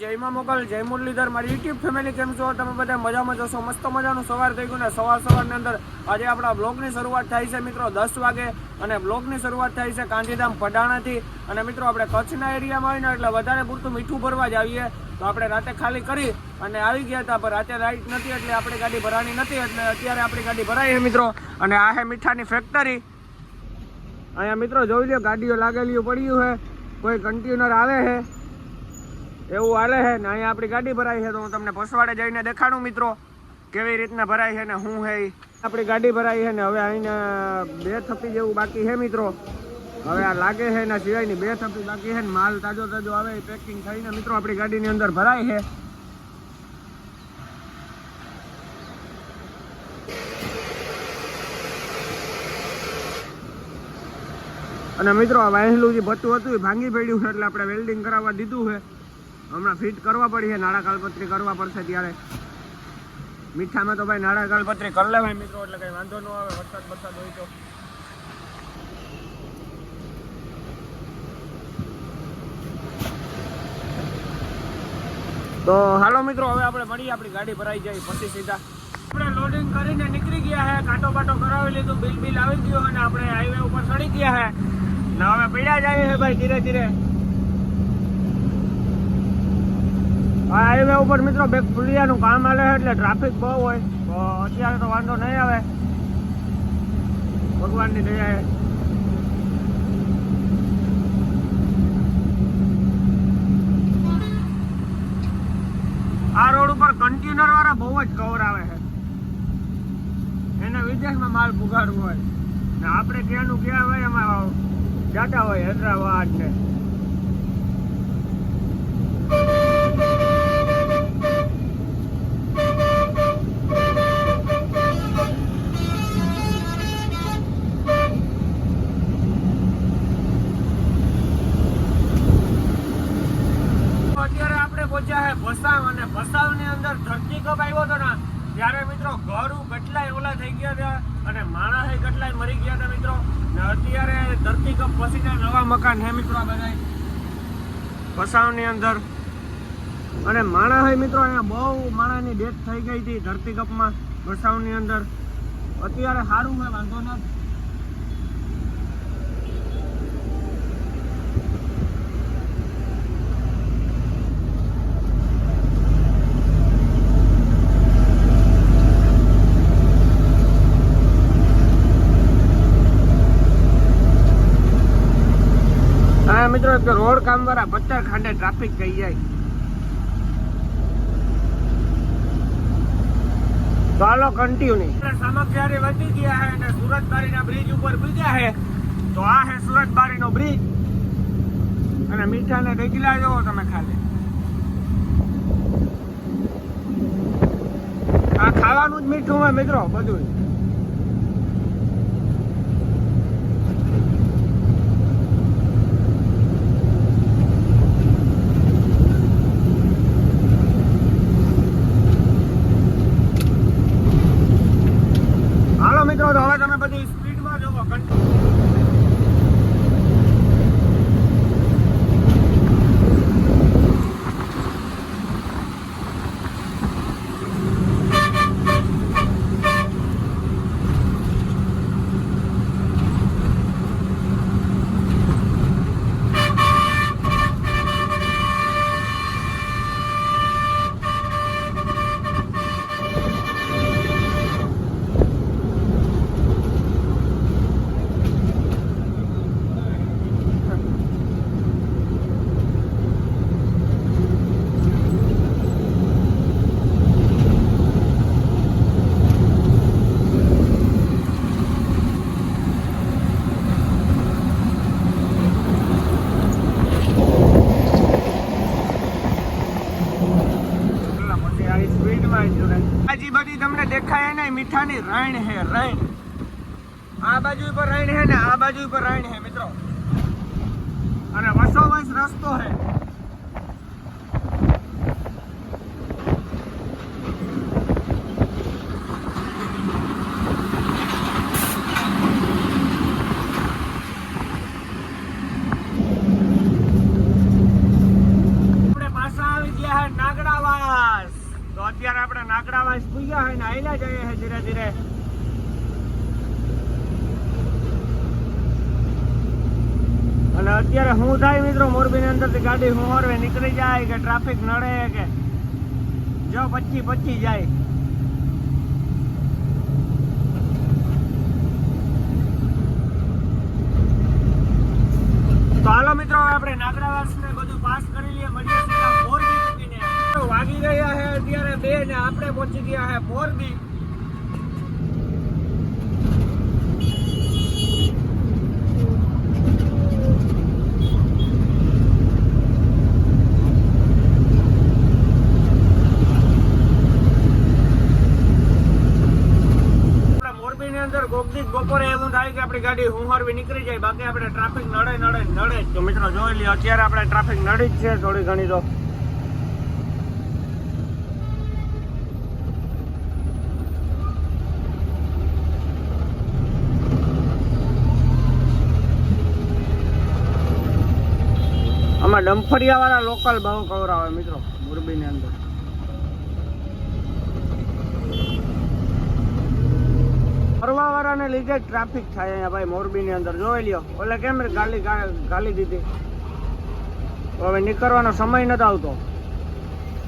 જય મા મોગલ જય મુરલીધર, મારી યુટ્યુબ ફેમિલી કેમ છો? તમે બધા મજામાં જશો મસ્ત મજાનું સવાર થઈ ગયું ને સવાર સવારની અંદર આજે આપણા બ્લોગની શરૂઆત થાય છે મિત્રો દસ વાગે અને બ્લોગની શરૂઆત થાય છે ગાંધીધામ પડાણાથી. અને મિત્રો આપણે કચ્છના એરિયામાં આવીને એટલે વધારે પૂરતું મીઠું ભરવા જ આવીએ. તો આપણે રાતે ખાલી કરી અને આવી ગયા હતા, પણ રાતે લાઇટ નથી એટલે આપણી ગાડી ભરાણી નથી એટલે અત્યારે આપણી ગાડી ભરાઈ છે મિત્રો. અને આ છે મીઠાની ફેક્ટરી અહીંયા મિત્રો જોઈ લો ગાડીઓ લાગેલી પડ્યું છે. કોઈ કન્ટેનર આવે છે. એવું હાલે છે ને, અહીંયા આપણી ગાડી ભરાઈ છે તો હું તમને પસવાડે જઈને દેખાડું મિત્રો, કેવી રીતના ભરાય છે ને શું છે આપણી ગાડી ભરાઈ છે ને, હવે અહીંયા બે થપ્પી જેવું બાકી છે મિત્રો. હવે આ લાગે છે એના સિવાયની બે થપ્પી બાકી છે ને, માલ તાજો તાજો આવે પેકિંગ થઈને મિત્રો આપણી ગાડીની અંદર ભરાય છે. અને મિત્રો આ વાહેલું જે ભતું હતું એ ભાંગી પડ્યું છે, એટલે આપણે વેલ્ડિંગ કરાવવા દીધું છે. હમણાં ફિટ કરવા પડી છે. નાળા કાલપત્રી કરવા પડશે ત્યારે. મીઠામાં તો ભાઈ નાળા કાલપત્રી કરી લેવાય મિત્રો, એટલે કઈ વાંધો ન આવે. વરસાદ વરસાદ હોય તો. તો હાલો મિત્રો, હવે આપણે મળીએ. આપણી ગાડી ભરાઈ જાય પછી સીધા. આપણે લોડિંગ કરીને નીકળી ગયા હે. કાંટો બાટો કરાવી લીધું. બિલ બિલ આવી ગયું અને આપણે હાઈવે ઉપર ચડી ગયા હે. ને હવે પીડા જાય છે ભાઈ ધીરે ધીરે આ હાઈવે ઉપર મિત્રો બેક ફુલિયાનું કામ આવે એટલે ટ્રાફિક બહુ હોય. તો અત્યારે તો વાંધો નહીં આવે. ભગવાનની દયાએ આ રોડ ઉપર કન્ટેનર વાળા બહુ જ કવર આવે છે. એને વિદેશમાં માલ પુગાડવું હોય. ને આપણે ક્યાંનું ક્યાં હોય એમાં જાતા હોય હૈદરાબાદ ને અત્યારે આપણે પહોંચ્યા છે ભસાવ અને ભસાવની અંદર ધરતીકંપ આવ્યો હતો ને ત્યારે મિત્રો ઘરું કેટલાય ઓલા થઈ ગયા અને માણસ કેટલાય મરી ગયા હતા મિત્રો. ને અત્યારે ધરતીકંપ પછીના નવા મકાન હે મિત્રો આ બધા ની અંદર. અને માણસ મિત્રો અહીંયા બહુ માણાની ડેથ થઈ ગઈ હતી ધરતીકંપમાં ભસાવની અંદર. અત્યારે સારું હોય વાંધો નથી. તો રોડ કામ વાળા પથ્થર ખાંડે ટ્રાફિક થઈ જાય. ચાલો કન્ટિન્યુ સામખિયારી વધી ગયા હે અને સુરત બારીના બ્રિજ ઉપર બીજા હે. તો આ હે સુરત બારીનો બ્રિજ અને મીઠાને ડગલા જોવો તમે ખાલી. આ ખાવાનું જ મીઠું હોય મિત્રો બધું હાલો મિત્રો તો હવે તમે બધી સ્પીડમાં જોવો કન્ટિન્યુ પછી આવી સ્પીડમાં જ જોડાય. આજી બધી તમને દેખાય મીઠાની રાઈણ હે રાઈણ આ બાજુ પર રાઈણ હે ને આ બાજુ પર રાઈણ હે, મિત્રો. અને વસો વસ રસ્તો હે આપણે પાછા આવી ગયા અત્યારે આપણે નાકડા વાસ પૂગ્યા હોય ને આયલા જઈએ છે ધીરે ધીરે. અને અત્યારે શું થાય મિત્રો મોરબીની અંદરથી ગાડી હું હરવે, નીકળી જાય કે ટ્રાફિક નડે કે જો પચી પચી જાય. તો હાલો મિત્રો આપણે નાગરાવાસ તો વાગી રહ્યા છે અત્યારે બે ને આપણે પહોંચી ગયા છે મોરબી આપણા મોરબીની અંદર કોકદી જ બપોરે એવું થાય કે આપણી ગાડી હુંહરવી નીકળી જાય, બાકી આપણે ટ્રાફિક નડે નડે નડે જ. તો મિત્રો જોઈ લઈએ અત્યારે આપણે ટ્રાફિક નડી જ છે, થોડી ઘણી તો આમાં ડમ્ફરિયા વાળા લોકલ ભાવ કવરાવે મિત્રો, મોરબીની અંદર. ફરવા વાળાને લીધે ટ્રાફિક થાય અહીંયા ભાઈ મોરબીની અંદર. જોઈ લ્યો, ઓલે કેમ ગાલી ગાલી દીધી? હવે નીકળવાનો સમય નથી આવતો.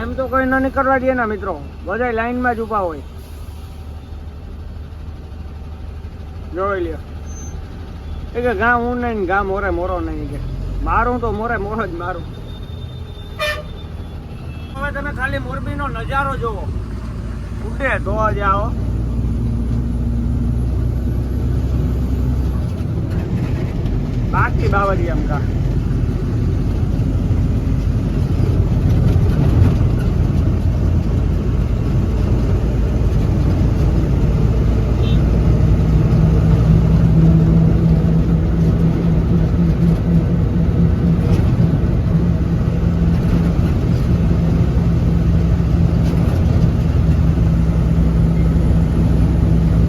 એમ તો કોઈ ન નીકળવા દે ના મિત્રો બધા લાઈનમાં જ ઊભા હોય. જોઈ લ્યો. એ કે ગામ હું નહીં ગામ મોરે મોરો નહીં કે. મારું તો મોરે મોર જ મારું. હવે તમે ખાલી મોરબીનો નજારો જોવો. ઉડે તો જ આવો બાકી બાવળી એમ કા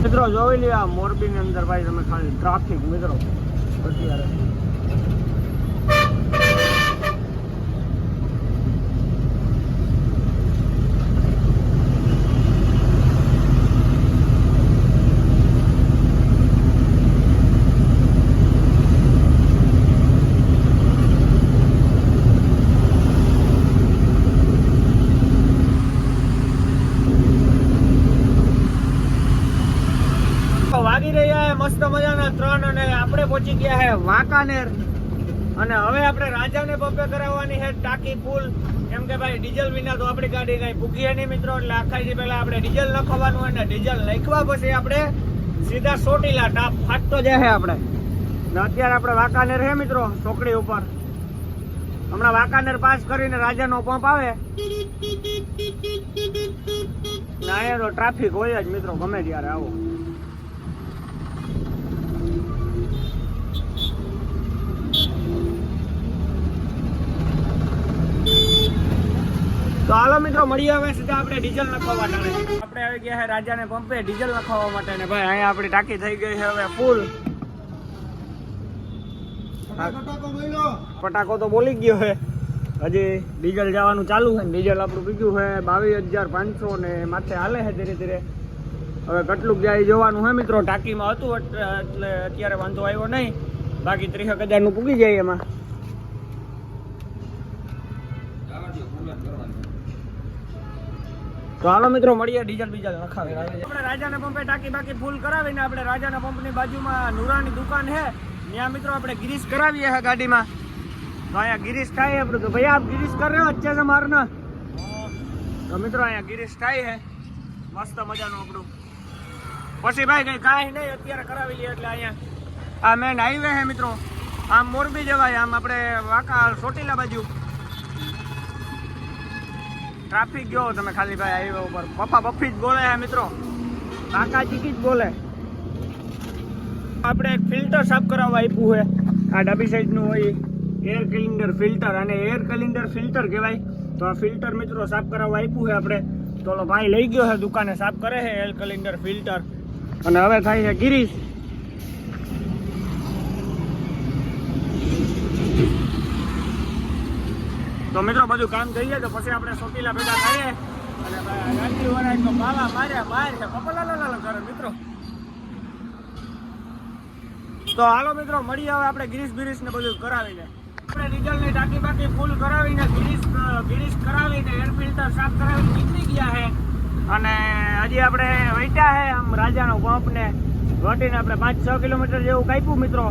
મિત્રો જોઈ લ્યો આ મોરબીની અંદર ભાઈ તમે ખાલી ટ્રાફિક મિત્રો અત્યારે તો વાગી રહ્યા છે મસ્ત મજાના ત્રણ અને આપણે પહોંચી ગયા છે વાંકાનેર. અને હવે આપણે રાજાને પંપે કરાવવાની છે ટાંકી પુલ કેમ કે ભાઈ, ડીઝલ વિના તો આપણી ગાડી કઈ ભૂગીએ નહીં મિત્રો. એટલે આખાથી પહેલા આપણે ડીઝલ લખવાનું અને ડીઝલ લખવા પછી આપણે સીધા સોટીલા ટાપ ફાટતો જાય છે આપણે. ને અત્યારે આપણે વાંકાનેર છે મિત્રો, ચોકડી ઉપર. હમણાં વાંકાનેર પાસ કરીને રાજાનો પંપ આવે. ના તો ટ્રાફિક હોય જ મિત્રો, ગમે ત્યારે આવો. તો હાલો મિત્રો, મળીએ હવે સીધા આપણે ડીઝલ નખાવવા માટે આપણે આવી ગયા છે રાજાને પંપે ડીઝલ નખાવવા માટે ને ભાઈ, અહીંયા ટાંકી થઈ ગઈ છે હવે ફૂલ પટાકો તો બોલી ગયો છે હજી ડીઝલ જવાનું ચાલુ છે ડીઝલ આપણું બીજું છે બાવીસ હજાર પાંચસો ને માથે હાલે છે ધીરે ધીરે. હવે કેટલું જાય જોવાનું છે મિત્રો, ટાંકીમાં હતું એટલે અત્યારે વાંધો આવ્યો નહીં. બાકી ત્રીસ હજારનું પૂગી જાય એમાં. તો હાલો મિત્રો, મળીએ ડીઝલ બીજલ રખાવે આપણે રાજાના પંપે ટાંકી બાકી ફૂલ કરાવીને આપણે રાજાના પંપની બાજુમાં નુરાની દુકાન છે. ત્યાં મિત્રો આપણે ગિરીશ કરાવીએ હે ગાડીમાં. તો અહીંયા ગિરીશ થાય આપણું. તો ભાઈ, આપ ગિરીશ કર રહ્યો અચ્છા છે મારના? તો મિત્રો, અહીંયા ગિરીશ થાય હે મસ્ત મજાનું આપણું. પછી ભાઈ, કઈ કાંઈ નહીં, અત્યારે કરાવી લઈએ એટલે અહીંયા. આ મેન હાઈવે હે મિત્રો. આમ મોરબી જવાય. આમ આપણે વાંકા સોટીલા બાજુ. ટ્રાફિક ગયો, તમે ખાલી ભાઈ હાઈવે ઉપર. પપ્પા પપ્પી જ બોલે છે, મિત્રો. કાકા ચીકી જ બોલે. આપણે એક ફિલ્ટર સાફ કરાવવા આપ્યું છે. આ ડાબી સાઈડનું હોય એર ક્લિન્ડર ફિલ્ટર અને એર ક્લિન્ડર ફિલ્ટર કહેવાય. તો આ ફિલ્ટર મિત્રો સાફ કરાવવા આપ્યું છે આપણે. તો ભાઈ લઈ ગયો છે, દુકાને સાફ કરે છે એર ક્લિન્ડર ફિલ્ટર અને હવે થાય છે ગિરીશ. તો મિત્રો બધું કામ જાય તો પછી આપણે સોટીલા ભેગા થઈએ. અને ગાંધી વરાય તો બાવા માર્યા માર છે મિત્રો. તો હાલો મિત્રો, મળીએ હવે આપણે ગિરીશ ને બધું કરાવીને. આપણે ડીઝલની ટાંકી બાકી ફૂલ કરાવીને ગિરીશ ગિરીશ કરાવીને એર ફિલ્ટર સાફ કરાવીને નીકળી ગયા છે અને હજી આપણે વૈટા છે આમ રાજાનો પંપ ને ઘટીને આપણે પાંચ છ કિલોમીટર જેવું કાપ્યું મિત્રો.